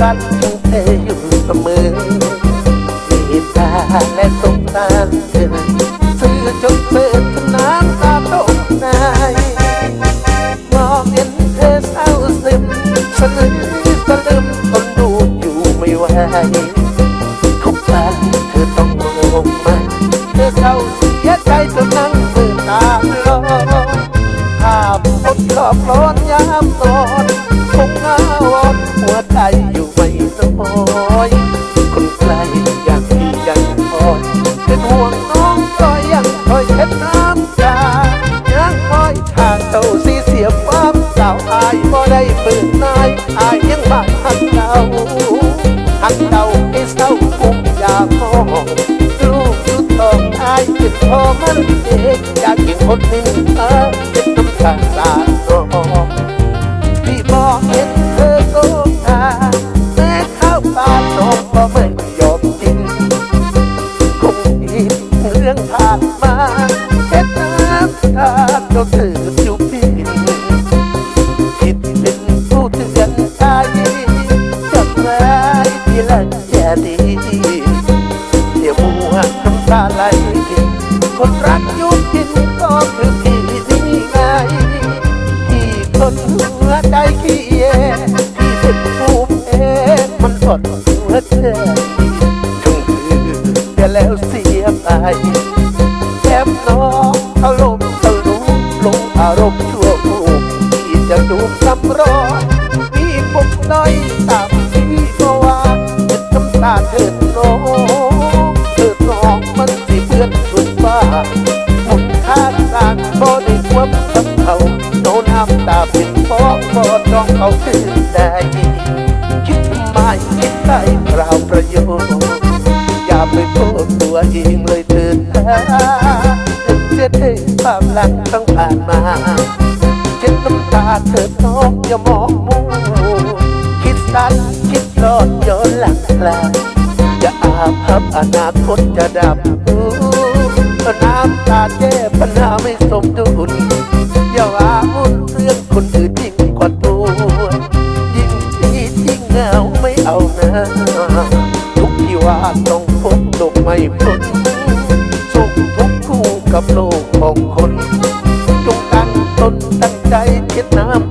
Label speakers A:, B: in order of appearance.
A: กันทั้งเธออยู่เสมอเมตตาและสงสารเธอซื้อจนเปิดน้ำตาตกในมองเห็นเธอเศร้าซึมสะลึมสะลึมทนดูอยู่ไม่ไหวทุกวันเธอต้องมองมาเธอเศร้าเสียใจจนนั่งมือตาลอยภาพพดขอบร้อนยามนอนคงเงาวอนหัวใจ ลูกอยู่ท้องอายเป็นพ่อมันเด็กอยากกินคนหนึ่งเออเป็นน้ำตาสาดน้องที่บอกเห็นเธอโกงตาแม้ข้าวปลาน้องก็ไม่ยอมกินคงผิดเรื่องผ่านมาเช็ดน้ำตาเจ้าถืออยู่พินผิดเป็นผู้เตือนใจจำไว้ที่ละแย่ดี วน้ำตาไหลคนรักยู่กินก็คือพี่นี่ไงที่คนหัวใจขี้แยที่เป็นผู้แพ้มันอดหัวใจจงคือแต่แล้วเสียไปแอบน้องเขาลมตะลุมลงอารมณ์ชั่ววูบที่จะดูคำร้อนมีปมน้อย ฟองบ่ต้องเอาคืนได้คิดทำไมคิดไปเปล่าประโยชน์อย่าไปโทษตัวเองเลยเถิดนะถึงจะได้ความหลังต้องผ่านมาเช็ดน้ำตาเถิดน้องอย่ามองมัวคิดสั้นคิดรอดย้อนหลังกลางจะอาภัพอนาคตจะดับน้ำตาแก้ปัญหาไม่สมดุลอย่าว่าวุ่นเรื่องคนอื่นานะทุกที่ว่าต้องพบโลกไม่พ้นสุขทุกคู่กับโลกของคนจงตั้งตนตั้งใจคิดน้ำ